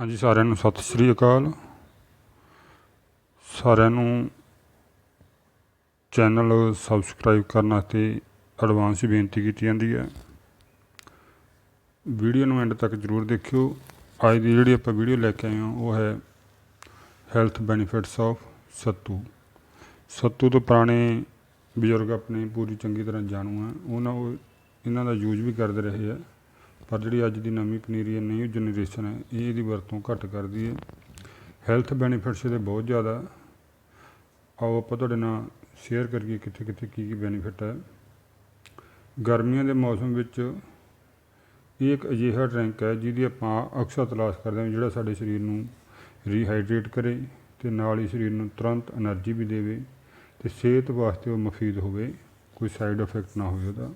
ਹਾਂਜੀ, ਸਾਰਿਆਂ ਨੂੰ ਸਤਿ ਸ੍ਰੀ ਅਕਾਲ। ਸਾਰਿਆਂ ਨੂੰ ਚੈਨਲ ਸਬਸਕ੍ਰਾਈਬ ਕਰਨ ਵਾਸਤੇ ਐਡਵਾਂਸ ਬੇਨਤੀ ਕੀਤੀ ਜਾਂਦੀ ਹੈ। ਵੀਡੀਓ ਨੂੰ ਐਂਡ ਤੱਕ ਜਰੂਰ ਦੇਖਿਓ। ਅੱਜ ਦੀ ਜਿਹੜੀ ਆਪਾਂ ਵੀਡੀਓ ਲੈ ਕੇ ਆਏ ਹਾਂ, ਉਹ ਹੈ ਹੈਲਥ ਬੈਨੀਫਿਟਸ ਆਫ ਸੱਤੂ। ਸੱਤੂ ਤੋਂ ਪੁਰਾਣੇ ਬਜ਼ੁਰਗ ਆਪਣੇ ਪੂਰੀ ਚੰਗੀ ਤਰ੍ਹਾਂ ਜਾਣੂ ਹੈ। ਉਹਨਾਂ ਉਹ, ਇਹਨਾਂ ਦਾ ਯੂਜ਼ ਵੀ ਕਰਦੇ ਰਹੇ ਆ ਪਰ ਜਿਹੜੀ ਅੱਜ ਦੀ ਨਵੀਂ ਪਨੀਰੀ ਹੈ ਨਿਊ ਜਨਰੇਸ਼ਨ ਹੈ, ਇਹ ਇਹਦੀ ਵਰਤੋਂ ਘੱਟ ਕਰਦੀ ਹੈ। ਹੈਲਥ ਬੈਨੀਫਿਟਸ ਇਹਦੇ ਬਹੁਤ ਜ਼ਿਆਦਾ। ਆਓ ਆਪਾਂ ਤੁਹਾਡੇ ਨਾਲ ਸ਼ੇਅਰ ਕਰੀਏ ਕਿੱਥੇ ਕਿੱਥੇ ਕੀ ਕੀ ਬੈਨੀਫਿਟ ਹੈ। ਗਰਮੀਆਂ ਦੇ ਮੌਸਮ ਵਿੱਚ ਇਹ ਇੱਕ ਅਜਿਹਾ ਡਰਿੰਕ ਹੈ, ਜਿਹਦੀ ਆਪਾਂ ਅਕਸਰ ਤਲਾਸ਼ ਕਰਦੇ ਹਾਂ ਜਿਹੜਾ ਸਾਡੇ ਸਰੀਰ ਨੂੰ ਰੀਹਾਈਡਰੇਟ ਕਰੇ ਤੇ ਨਾਲ ਹੀ ਸਰੀਰ ਨੂੰ ਤੁਰੰਤ એનર્ਜੀ ਵੀ ਦੇਵੇ ਤੇ ਸਿਹਤ ਵਾਸਤੇ ਉਹ ਮਫੀਦ ਹੋਵੇ, ਕੋਈ ਸਾਈਡ ਇਫੈਕਟ ਨਾ ਹੋਵੇ ਉਹਦਾ।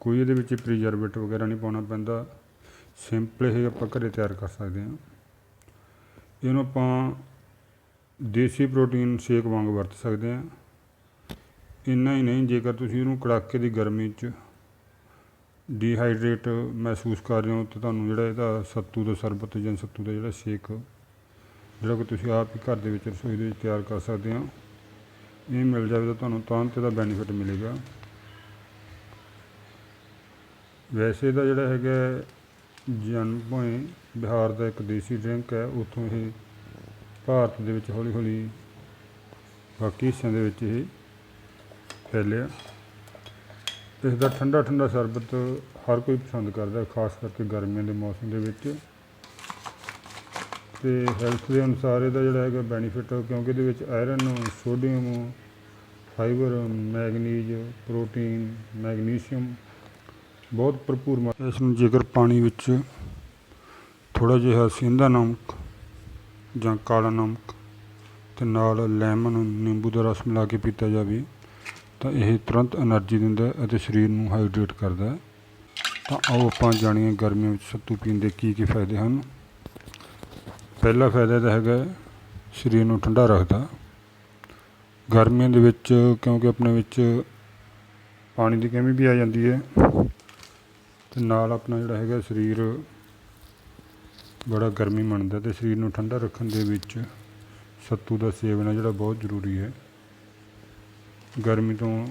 ਕੋਈ ਇਹਦੇ ਵਿੱਚ ਪ੍ਰੀਜ਼ਰਵੇਟਿਵ ਵਗੈਰਾ ਨਹੀਂ ਪਾਉਣਾ ਪੈਂਦਾ। ਸਿੰਪਲ ਇਹ ਆਪਾਂ ਘਰੇ ਤਿਆਰ ਕਰ ਸਕਦੇ ਹਾਂ। ਇਹਨੂੰ ਆਪਾਂ ਦੇਸੀ ਪ੍ਰੋਟੀਨ ਸ਼ੇਕ ਵਾਂਗ ਵਰਤ ਸਕਦੇ ਹਾਂ। ਇੰਨਾ ਹੀ ਨਹੀਂ, ਜੇਕਰ ਤੁਸੀਂ ਇਹਨੂੰ ਕੜਾਕੇ ਦੀ ਗਰਮੀ 'ਚ ਡੀਹਾਈਡਰੇਟ ਮਹਿਸੂਸ ਕਰ ਰਹੇ ਹੋ, ਤਾਂ ਤੁਹਾਨੂੰ ਜਿਹੜਾ ਇਹਦਾ ਸੱਤੂ ਦਾ ਸਰਬਤ ਜਾਂ ਸੱਤੂ ਦਾ ਜਿਹੜਾ ਸ਼ੇਕ ਜਿਹੜਾ ਕਿ ਤੁਸੀਂ ਆਪ ਹੀ ਘਰ ਦੇ ਵਿੱਚ ਰਸੋਈ ਦੇ ਵਿੱਚ ਤਿਆਰ ਕਰ ਸਕਦੇ ਹੋ, ਇਹ ਮਿਲ ਜਾਵੇ ਤਾਂ ਤੁਹਾਨੂੰ ਤੁਰੰਤ ਇਹਦਾ ਬੈਨੀਫਿਟ ਮਿਲੇਗਾ। ਵੈਸੇ ਤਾਂ ਜਿਹੜਾ ਹੈਗਾ ਜਨਮ ਭੋਏ, ਬਿਹਾਰ ਦਾ ਇੱਕ ਦੇਸੀ ਡਰਿੰਕ ਹੈ, ਉੱਥੋਂ ਇਹ ਭਾਰਤ ਦੇ ਵਿੱਚ ਹੌਲੀ ਹੌਲੀ ਬਾਕੀ ਹਿੱਸਿਆਂ ਦੇ ਵਿੱਚ ਇਹ ਫੈਲਿਆ। ਇਸ ਦਾ ਠੰਡਾ ਠੰਡਾ ਸ਼ਰਬਤ ਹਰ ਕੋਈ ਪਸੰਦ ਕਰਦਾ ਖਾਸ ਕਰਕੇ ਗਰਮੀਆਂ ਦੇ ਮੌਸਮ ਦੇ ਵਿੱਚ। ਤੇ ਹੈਲਥ ਦੇ ਅਨੁਸਾਰ ਇਹਦਾ ਜਿਹੜਾ ਹੈਗਾ ਬੈਨੀਫਿਟ ਕਿਉਂਕਿ ਇਹਦੇ ਵਿੱਚ iron sodium fibre manganese protein magnesium ਬਹੁਤ ਭਰਪੂਰ ਮਾਤਰਾ ਇਸ ਨੂੰ ਜੇਕਰ ਪਾਣੀ ਵਿੱਚ ਥੋੜਾ ਜਿਹਾ ਸਿੰਧਾ ਨਮਕ ਜਾਂ ਕਾਲਾ ਨਮਕ ਤੇ ਨਾਲ ਲੈਮਨ, ਨਿੰਬੂ ਦਾ ਰਸ ਮਿਲਾ ਕੇ ਪੀਤਾ ਜਾਵੇ, ਤਾਂ ਇਹ ਤੁਰੰਤ એનર્ਜੀ ਦਿੰਦਾ ਅਤੇ ਸਰੀਰ ਨੂੰ ਹਾਈਡਰੇਟ ਕਰਦਾ ਤਾਂ ਆਓ ਆਪਾਂ ਜਾਣੀਏ ਗਰਮੀਆਂ ਵਿੱਚ ਸੱਤੂ ਪੀਣ ਦੇ ਕੀ ਕੀ ਫਾਇਦੇ ਹਨ। ਪਹਿਲਾ ਫਾਇਦਾ ਤਾਂ ਹੈਗਾ ਸਰੀਰ ਨੂੰ ਠੰਡਾ ਰੱਖਦਾ। ਗਰਮੀਆਂ ਦੇ ਵਿੱਚ ਕਿਉਂਕਿ ਆਪਣੇ ਵਿੱਚ ਪਾਣੀ ਦੀ ਕਮੀ ਵੀ ਆ ਜਾਂਦੀ ਹੈ ਤੇ ਨਾਲ ਆਪਣਾ ਜਿਹੜਾ ਹੈਗਾ ਸਰੀਰ ਬੜਾ ਗਰਮੀ ਮੰਨਦਾ ਤੇ ਸਰੀਰ ਨੂੰ ਠੰਡਾ ਰੱਖਣ ਦੇ ਵਿੱਚ ਸੱਤੂ ਦਾ ਸੇਵਨ ਹੈ ਜਿਹੜਾ ਬਹੁਤ ਜ਼ਰੂਰੀ ਹੈ। ਗਰਮੀ ਤੋਂ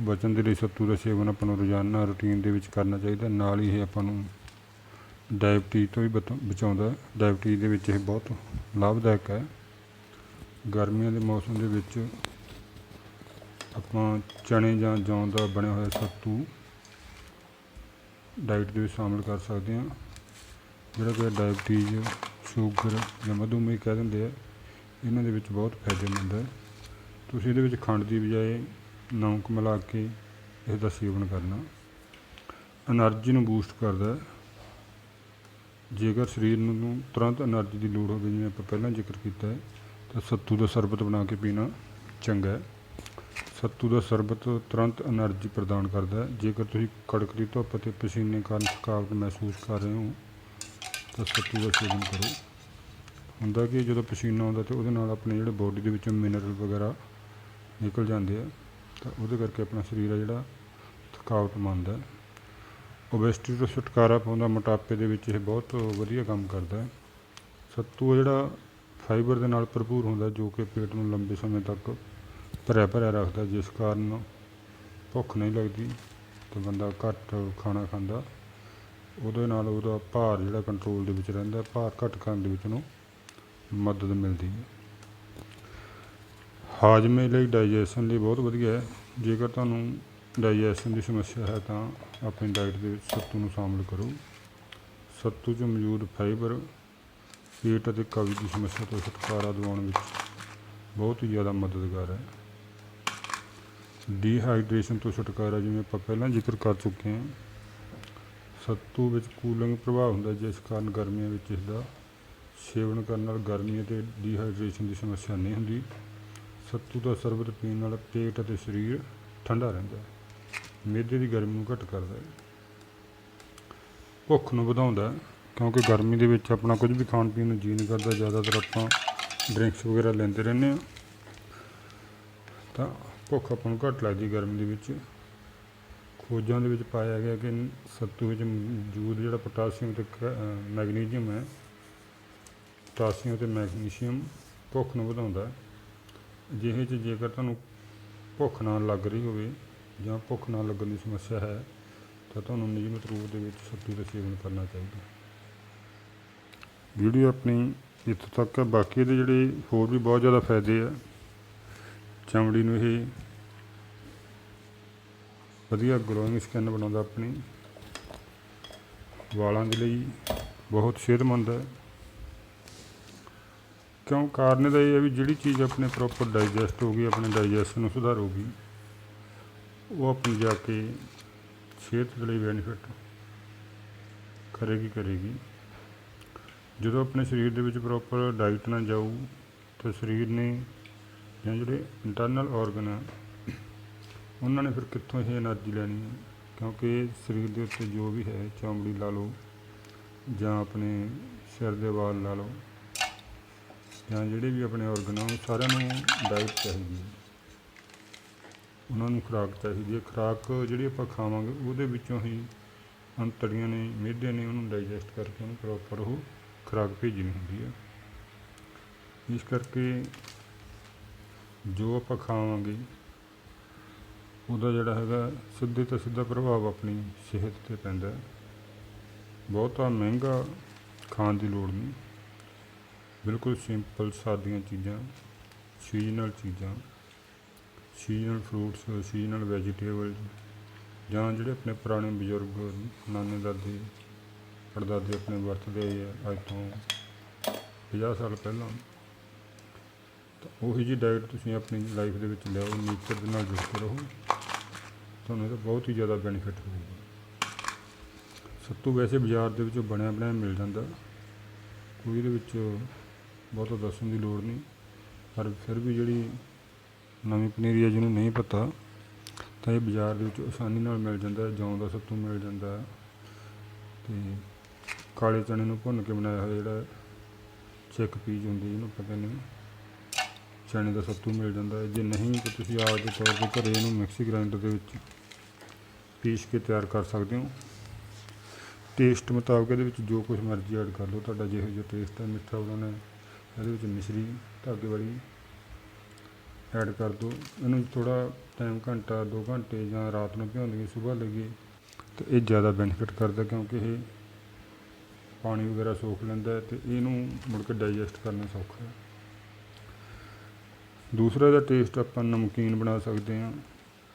ਬਚਣ ਦੇ ਲਈ ਸੱਤੂ ਦਾ ਸੇਵਨ ਆਪਾਂ ਨੂੰ ਰੋਜ਼ਾਨਾ ਰੁਟੀਨ ਦੇ ਵਿੱਚ ਕਰਨਾ ਚਾਹੀਦਾ। ਨਾਲ ਹੀ ਇਹ ਆਪਾਂ ਨੂੰ ਡਾਇਬਟੀਜ਼ ਤੋਂ ਵੀ ਬਚ- ਬਚਾਉਂਦਾ ਡਾਇਬਟੀਜ਼ ਦੇ ਵਿੱਚ ਇਹ ਬਹੁਤ ਲਾਭਦਾਇਕ ਹੈ। ਗਰਮੀਆਂ ਦੇ ਮੌਸਮ ਦੇ ਵਿੱਚ ਆਪਾਂ ਚਣੇ ਜਾਂ ਜੌਂ ਦਾ ਬਣਿਆ ਹੋਇਆ ਸੱਤੂ ਡਾਈਟ ਦੇ ਵਿੱਚ ਸ਼ਾਮਿਲ ਕਰ ਸਕਦੇ ਹਾਂ। ਜਿਹੜਾ ਕਿ ਡਾਇਬੀਟੀਜ਼ ਸ਼ੂਗਰ ਜਾਂ ਮਧੂਮੇਹ ਕਹਿ ਦਿੰਦੇ ਆ, ਇਹਨਾਂ ਦੇ ਵਿੱਚ ਬਹੁਤ ਫਾਇਦੇਮੰਦ ਹੈ। ਤੁਸੀਂ ਇਹਦੇ ਵਿੱਚ ਖੰਡ ਦੀ ਬਜਾਏ ਨਮਕ ਮਿਲਾ ਕੇ ਇਸ ਦਾ ਸੇਵਨ ਕਰਨਾ। એનર્ਜੀ ਨੂੰ ਬੂਸਟ ਕਰਦਾ ਜੇਕਰ ਸਰੀਰ ਨੂੰ ਤੁਰੰਤ એનર્ਜੀ ਦੀ ਲੋੜ ਹੋਵੇ, ਜਿਵੇਂ ਆਪਾਂ ਪਹਿਲਾਂ ਜ਼ਿਕਰ ਕੀਤਾ ਹੈ, ਤਾਂ ਸੱਤੂ ਦਾ ਸ਼ਰਬਤ ਬਣਾ ਕੇ ਪੀਣਾ ਚੰਗਾ ਹੈ। ਸੱਤੂ ਦਾ ਸ਼ਰਬਤ ਤੁਰੰਤ એનર્ਜੀ ਪ੍ਰਦਾਨ ਕਰਦਾ ਹੈ। ਜੇਕਰ ਤੁਸੀਂ ਕੜਕਦੀ ਧੁੱਪ ਅਤੇ ਪਸੀਨੇ ਕਾਰਨ ਥਕਾਵਟ ਮਹਿਸੂਸ ਕਰ ਰਹੇ ਹੋ, ਤਾਂ ਸੱਤੂ ਦਾ ਸੇਵਨ ਕਰੋ। ਹੁੰਦਾ ਕਿ ਜਦੋਂ ਪਸੀਨਾ ਆਉਂਦਾ ਤੇ ਉਹਦੇ ਨਾਲ ਆਪਣੇ ਜਿਹੜੇ ਬੋਡੀ ਦੇ ਵਿੱਚੋਂ ਮਿਨਰਲ ਵਗੈਰਾ ਨਿਕਲ ਜਾਂਦੇ ਆ, ਤਾਂ ਉਹਦੇ ਕਰਕੇ ਆਪਣਾ ਸਰੀਰ ਆ ਜਿਹੜਾ ਥਕਾਵਟ ਮੰਨਦਾ ਹੈ। ਓਬੈਸਟੀ ਤੋਂ ਛੁਟਕਾਰਾ ਪਾਉਂਦਾ, ਮੋਟਾਪੇ ਦੇ ਵਿੱਚ ਇਹ ਬਹੁਤ ਵਧੀਆ ਕੰਮ ਕਰਦਾ ਹੈ। ਸੱਤੂ ਜਿਹੜਾ ਫਾਈਬਰ ਦੇ ਨਾਲ ਭਰਪੂਰ ਹੁੰਦਾ ਜੋ ਕਿ ਪੇਟ ਨੂੰ ਲੰਬੇ ਸਮੇਂ ਤੱਕ ਭਰਿਆ ਭਰਿਆ ਰੱਖਦਾ ਜਿਸ ਕਾਰਨ ਭੁੱਖ ਨਹੀਂ ਲੱਗਦੀ ਤੇ ਬੰਦਾ ਘੱਟ ਖਾਣਾ ਖਾਂਦਾ। ਉਹਦੇ ਨਾਲ ਉਹਦਾ ਭਾਰ ਜਿਹੜਾ ਕੰਟਰੋਲ ਦੇ ਵਿੱਚ ਰਹਿੰਦਾ, ਭਾਰ ਘੱਟ ਕਰਨ ਦੇ ਵਿੱਚ ਉਹਨੂੰ ਮਦਦ ਮਿਲਦੀ ਹੈ। ਹਾਜ਼ਮੇ ਲਈ ਡਾਈਜੈਸ਼ਨ ਲਈ ਬਹੁਤ ਵਧੀਆ ਹੈ। ਜੇਕਰ ਤੁਹਾਨੂੰ ਡਾਈਜੈਸ਼ਨ ਦੀ ਸਮੱਸਿਆ ਹੈ ਤਾਂ ਆਪਣੀ ਡਾਈਟ ਦੇ ਵਿੱਚ ਸੱਤੂ ਨੂੰ ਸ਼ਾਮਲ ਕਰੋ। ਸੱਤੂ 'ਚ ਮੌਜੂਦ ਫਾਈਬਰ ਪੇਟ ਅਤੇ ਕਬਜ਼ ਦੀ ਸਮੱਸਿਆ ਤੋਂ ਛੁਟਕਾਰਾ ਦਿਵਾਉਣ ਵਿੱਚ ਬਹੁਤ ਹੀ ਜ਼ਿਆਦਾ ਮਦਦਗਾਰ ਹੈ। ਡੀਹਾਈਡਰੇਸ਼ਨ ਤੋਂ ਛੁਟਕਾਰਾ ਜਿਵੇਂ ਆਪਾਂ ਪਹਿਲਾਂ ਜ਼ਿਕਰ ਕਰ ਚੁੱਕੇ ਹਾਂ, ਸੱਤੂ ਵਿੱਚ ਕੂਲਿੰਗ ਪ੍ਰਭਾਵ ਹੁੰਦਾ ਜਿਸ ਕਾਰਨ ਗਰਮੀਆਂ ਵਿੱਚ ਇਸ ਦਾ ਸੇਵਨ ਕਰਨ ਨਾਲ ਗਰਮੀ ਅਤੇ ਡੀਹਾਈਡਰੇਸ਼ਨ ਦੀ ਸਮੱਸਿਆ ਨਹੀਂ ਹੁੰਦੀ। ਸੱਤੂ ਦਾ ਸ਼ਰਬਤ ਪੀਣ ਨਾਲ ਪੇਟ ਅਤੇ ਸਰੀਰ ਠੰਡਾ ਰਹਿੰਦਾ ਹੈ ਮਿਹਦੇ ਦੀ ਗਰਮੀ ਨੂੰ ਘੱਟ ਕਰਦਾ ਹੈ। ਭੁੱਖ ਨੂੰ ਵਧਾਉਂਦਾ ਕਿਉਂਕਿ ਗਰਮੀ ਦੇ ਵਿੱਚ ਆਪਣਾ ਕੁਝ ਵੀ ਖਾਣ ਪੀਣ ਨੂੰ ਜੀ ਨਹੀਂ ਕਰਦਾ, ਜ਼ਿਆਦਾਤਰ ਆਪਾਂ ਡਰਿੰਕਸ ਵਗੈਰਾ ਲੈਂਦੇ ਰਹਿੰਦੇ ਹਾਂ। ਤਾਂ ਭੁੱਖ ਆਪਾਂ ਨੂੰ ਘੱਟ ਲੱਗਦੀ ਗਰਮੀ ਦੇ ਵਿੱਚ। ਖੋਜਾਂ ਦੇ ਵਿੱਚ ਪਾਇਆ ਗਿਆ ਕਿ ਸੱਤੂ ਵਿੱਚ ਮੌਜੂਦ ਜਿਹੜਾ ਪੋਟਾਸ਼ੀਅਮ ਤੇ ਕ- ਅ, ਹੈ ਪੋਟਾਸ਼ੀਅਮ ਤੇ ਮੈਗਨੀਸ਼ੀਅਮ ਭੁੱਖ ਨੂੰ ਵਧਾਉਂਦਾ ਹੈ। ਜਿਹੇ ਚ ਜੇਕਰ ਤੁਹਾਨੂੰ ਭੁੱਖ ਨਾ ਲੱਗ ਰਹੀ ਹੋਵੇ ਜਾਂ ਭੁੱਖ ਨਾ ਲੱਗਣ ਦੀ ਸਮੱਸਿਆ ਹੈ ਤਾਂ ਤੁਹਾਨੂੰ ਨਿਯਮਿਤ ਰੂਪ ਦੇ ਵਿੱਚ ਸੱਤੂ ਦਾ ਸੇਵਨ ਕਰਨਾ ਚਾਹੀਦਾ ਵੀਡੀਓ ਆਪਣੀ ਇੱਥੋਂ ਤੱਕ ਹੈ। ਬਾਕੀ ਦੇ ਜਿਹੜੇ ਹੋਰ ਵੀ ਬਹੁਤ ਜ਼ਿਆਦਾ ਫਾਇਦੇ ਆ ਚਮੜੀ ਨੂੰ ਇਹ ਵਧੀਆ ਗਲੋਇੰਗ ਸਕਿਨ ਬਣਾਉਂਦਾ ਆਪਣੀ। ਵਾਲਾਂ ਦੇ ਲਈ ਬਹੁਤ ਸਿਹਤਮੰਦ ਹੈ। ਕਿਉਂ? ਕਾਰਨ ਇਹਦਾ ਇਹ ਹੈ ਵੀ ਜਿਹੜੀ ਚੀਜ਼ ਆਪਣੇ ਪ੍ਰੋਪਰ ਡਾਈਜੈਸਟ ਗਈ, ਆਪਣੇ ਡਾਈਜੈਸ਼ਨ ਨੂੰ ਸੁਧਾਰੂਗੀ ਉਹ ਆਪਣੀ ਜਾ ਕੇ ਸਿਹਤ ਦੇ ਲਈ ਬੈਨੀਫਿਟ ਕਰੇਗੀ ਕਰੇਗੀ। ਜਦੋਂ ਆਪਣੇ ਸਰੀਰ ਦੇ ਵਿੱਚ ਪ੍ਰੋਪਰ ਡਾਈਟ ਨਾ ਜਾਊ, ਤਾਂ ਸਰੀਰ ਨੇ ਜਾਂ ਜਿਹੜੇ ਇੰਟਰਨਲ ਆਰਗਨ ਆ, ਉਹਨਾਂ ਨੇ ਫਿਰ ਕਿੱਥੋਂ ਇਹ એનર્ਜੀ ਲੈਣੀ ਹੈ ਕਿਉਂਕਿ ਸਰੀਰ ਦੇ ਉੱਤੇ ਜੋ ਵੀ ਹੈ, ਚਮੜੀ ਲਾ ਲਓ ਜਾਂ ਆਪਣੇ ਸਿਰ ਦੇ ਵਾਲ ਲਾ ਲਓ ਜਾਂ ਜਿਹੜੇ ਵੀ ਆਪਣੇ ਆਰਗਨ ਆ, ਉਹ ਸਾਰਿਆਂ ਨੂੰ ਡਾਈਟ ਚਾਹੀਦੀ ਹੈ ਉਹਨਾਂ ਨੂੰ ਖੁਰਾਕ ਚਾਹੀਦੀ ਹੈ ਖੁਰਾਕ ਜਿਹੜੀ ਆਪਾਂ ਖਾਵਾਂਗੇ, ਉਹਦੇ ਵਿੱਚੋਂ ਹੀ ਅੰਤੜੀਆਂ ਨੇ ਮਿਹਦੇ ਨੇ, ਉਹਨੂੰ ਡਾਈਜੈਸਟ ਕਰਕੇ ਉਹਨੂੰ ਪ੍ਰੋਪਰ ਉਹ ਖੁਰਾਕ ਭੇਜਣੀ ਹੁੰਦੀ ਹੈ ਇਸ ਕਰਕੇ ਜੋ ਆਪਾਂ ਖਾਵਾਂਗੇ, ਉਹਦਾ ਜਿਹੜਾ ਹੈਗਾ ਸਿੱਧੇ ਤੋਂ ਸਿੱਧਾ ਪ੍ਰਭਾਵ ਆਪਣੀ ਸਿਹਤ ਤੇ ਪੈਂਦਾ ਬਹੁਤਾ ਮਹਿੰਗਾ ਖਾਣ ਦੀ ਲੋੜ ਨਹੀਂ। ਬਿਲਕੁਲ ਸਿੰਪਲ ਸਾਦੀਆਂ ਚੀਜ਼ਾਂ ਸੀਜ਼ਨਲ ਚੀਜ਼ਾਂ ਸੀਜ਼ਨਲ ਫਰੂਟਸ ਸੀਜ਼ਨਲ ਵੈਜੀਟੇਬਲ ਜਾਂ ਜਿਹੜੇ ਆਪਣੇ ਪੁਰਾਣੇ ਬਜ਼ੁਰਗ, ਨਾਨੇ ਦਾਦੇ, ਪੜਦਾਦੇ ਆਪਣੇ ਵਰਤਦੇ ਆ ਅੱਜ ਤੋਂ 50 ਸਾਲ ਪਹਿਲਾਂ। ਤਾਂ ਉਹੀ ਜੀ ਡਾਈਟ ਤੁਸੀਂ ਆਪਣੀ ਲਾਈਫ ਦੇ ਵਿੱਚ ਲਿਆਓ ਨੇਚਰ ਦੇ ਨਾਲ ਜੁੜਦੇ ਰਹੋ। ਤੁਹਾਨੂੰ ਇਹਦਾ ਬਹੁਤ ਹੀ ਜ਼ਿਆਦਾ ਬੈਨੀਫਿਟ ਹੋਊਗਾ। ਸੱਤੂ ਵੈਸੇ ਬਾਜ਼ਾਰ ਦੇ ਵਿੱਚੋਂ ਬਣਿਆ ਬਣਾਇਆ ਮਿਲ ਜਾਂਦਾ। ਕੋਈ ਇਹਦੇ ਵਿੱਚ ਬਹੁਤਾ ਦੱਸਣ ਦੀ ਲੋੜ ਨਹੀਂ। ਪਰ ਫਿਰ ਵੀ ਜਿਹੜੀ ਨਵੀਂ ਪਨੀਰੀ ਹੈ ਜਿਹਨੂੰ ਨਹੀਂ ਪਤਾ, ਤਾਂ ਇਹ ਬਾਜ਼ਾਰ ਦੇ ਵਿੱਚ ਆਸਾਨੀ ਨਾਲ ਮਿਲ ਜਾਂਦਾ ਹੈ, ਜੌਂ ਦਾ ਸੱਤੂ ਮਿਲ ਜਾਂਦਾ ਹੈ। ਤੇ ਕਾਲੇ ਚਣੇ ਨੂੰ ਭੁੰਨ ਕੇ ਬਣਾਇਆ ਹੋਇਆ ਜਿਹੜਾ ਚਿੱਕ ਪੀਜ ਹੁੰਦੀ ਇਹਨੂੰ ਪਤਾ ਨਹੀਂ। ਚਣੇ ਦਾ ਸੱਤੂ ਮਿਲ ਜਾਂਦਾ ਹੈ। ਜੇ ਨਹੀਂ ਤਾਂ ਤੁਸੀਂ ਆਪ ਦੇ ਤੌਰ ਤੇ ਘਰੇ ਇਹਨੂੰ ਮਿਕਸੀ ਗ੍ਰਾਈਂਡਰ ਦੇ ਵਿੱਚ ਪੀਸ ਕੇ ਤਿਆਰ ਕਰ ਸਕਦੇ ਹੋ। ਟੇਸਟ ਮੁਤਾਬਕ ਇਹਦੇ ਵਿੱਚ ਜੋ ਕੁਝ ਮਰਜ਼ੀ ਐਡ ਕਰ ਲਓ। ਤੁਹਾਡਾ ਜਿਹੋ ਜਿਹਾ ਟੇਸਟ ਹੈ, ਮਿੱਠਾ ਉਹਨਾਂ ਨੇ ਇਹਦੇ ਵਿੱਚ ਮਿਸ਼ਰੀ, ਧਾਗੇ ਵਾਲੀ ਐਡ ਕਰ ਦਿਓ। ਇਹਨੂੰ ਥੋੜਾ ਟਾਈਮ ਘੰਟਾ 2 ਘੰਟੇ ਜਾਂ ਰਾਤ ਨੂੰ ਭਿਉਂ ਦਈਏ ਸਵੇਰ ਲਈਏ ਤੇ ਇਹ ਜ਼ਿਆਦਾ ਬੈਨੀਫਿਟ ਕਰਦਾ ਕਿਉਂਕਿ ਇਹ ਪਾਣੀ ਵਗੈਰਾ ਸੋਖ ਲੈਂਦਾ ਹੈ ਤੇ ਇਹਨੂੰ ਮੁੜ ਕੇ ਡਾਈਜੈਸਟ ਕਰਨਾ ਸੌਖਾ ਹੈ। ਦੂਸਰਾ ਇਹਦਾ ਟੇਸਟ ਆਪਾਂ ਨਮਕੀਨ ਬਣਾ ਸਕਦੇ ਹਾਂ।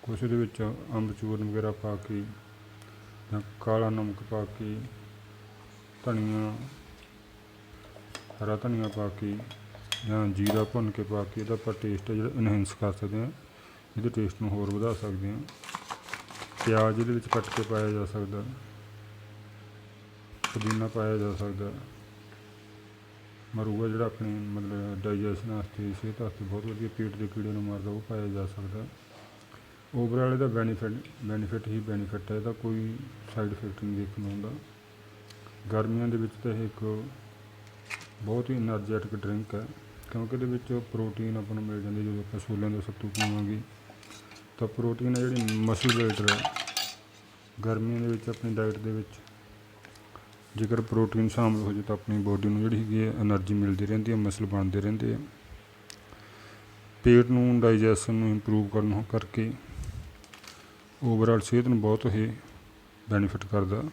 ਕੁਛ ਇਹਦੇ ਵਿੱਚ ਅੰਬਚੂਰਨ ਵਗੈਰਾ ਪਾ ਕੇ ਜਾਂ ਕਾਲਾ ਨਮਕ ਪਾ ਕੇ, ਧਨੀਆ, ਹਰਾ ਧਨੀਆ ਪਾ ਕੇ ਜਾਂ ਜੀਰਾ ਭੁੰਨ ਕੇ ਪਾ ਕੇ ਇਹਦਾ ਆਪਾਂ ਟੇਸਟ ਜਿਹੜਾ ਇਨਹੈਂਸ ਕਰ ਸਕਦੇ ਹਾਂ। ਇਹਦੇ ਟੇਸਟ ਨੂੰ ਹੋਰ ਵਧਾ ਸਕਦੇ ਹਾਂ। ਪਿਆਜ਼ ਇਹਦੇ ਵਿੱਚ ਕੱਟ ਕੇ ਪਾਇਆ ਜਾ ਸਕਦਾ। ਪੁਦੀਨਾ ਪਾਇਆ ਜਾ ਸਕਦਾ। ਮਰੂਗਾ ਜਿਹੜਾ ਆਪਣੇ ਮਤਲਬ ਡਾਈਜੈਸ਼ਨ ਵਾਸਤੇ, ਸਿਹਤ ਵਾਸਤੇ ਬਹੁਤ ਵਧੀਆ ਪੇਟ ਦੇ ਕੀੜੇ ਨੂੰ ਮਾਰਦਾ, ਉਹ ਪਾਇਆ ਜਾ ਸਕਦਾ। ਓਵਰਆਲ ਇਹਦਾ ਬੈਨੀਫਿਟ ਬੈਨੀਫਿਟ ਹੀ ਬੈਨੀਫਿਟ ਹੈ, ਇਹਦਾ ਕੋਈ ਸਾਈਡ ਇਫੈਕਟ ਨਹੀਂ ਦੇਖਣ ਨੂੰ ਆਉਂਦਾ। ਗਰਮੀਆਂ ਦੇ ਵਿੱਚ ਤਾਂ ਇਹ ਇੱਕ ਬਹੁਤ ਹੀ એનર્ਜੈਟਿਕ ਡਰਿੰਕ ਹੈ, ਕਿਉਂਕਿ ਇਹਦੇ ਵਿੱਚ ਪ੍ਰੋਟੀਨ ਆਪਾਂ ਨੂੰ ਮਿਲ ਜਾਂਦੀ ਜਦੋਂ ਆਪਾਂ ਛੋਲਿਆਂ ਦਾ ਤੋਂ ਪੀਵਾਂਗੇ। ਤਾਂ ਪ੍ਰੋਟੀਨ ਹੈ ਜਿਹੜੀ ਮਸਲ ਬਿਲਡਰ ਹੈ। ਗਰਮੀਆਂ ਦੇ ਵਿੱਚ ਆਪਣੀ ਡਾਈਟ ਦੇ ਵਿੱਚ ਜੇਕਰ ਪ੍ਰੋਟੀਨ ਸ਼ਾਮਿਲ ਹੋ ਜੇ ਤਾਂ ਆਪਣੀ ਬੋਡੀ ਨੂੰ ਜਿਹੜੀ ਹੈਗੀ ਹੈ એનર્ਜੀ ਮਿਲਦੀ ਰਹਿੰਦੀ ਹੈ ਮਸਲ ਬਣਦੇ ਰਹਿੰਦੇ ਆ ਪੇਟ ਨੂੰ ਡਾਈਜੈਸ਼ਨ ਨੂੰ ਇੰਪਰੂਵ ਕਰਨ ਕਰਕੇ ਓਵਰਆਲ ਸਿਹਤ ਨੂੰ ਬਹੁਤ ਹੀ ਬੈਨੀਫਿਟ ਕਰਦਾ।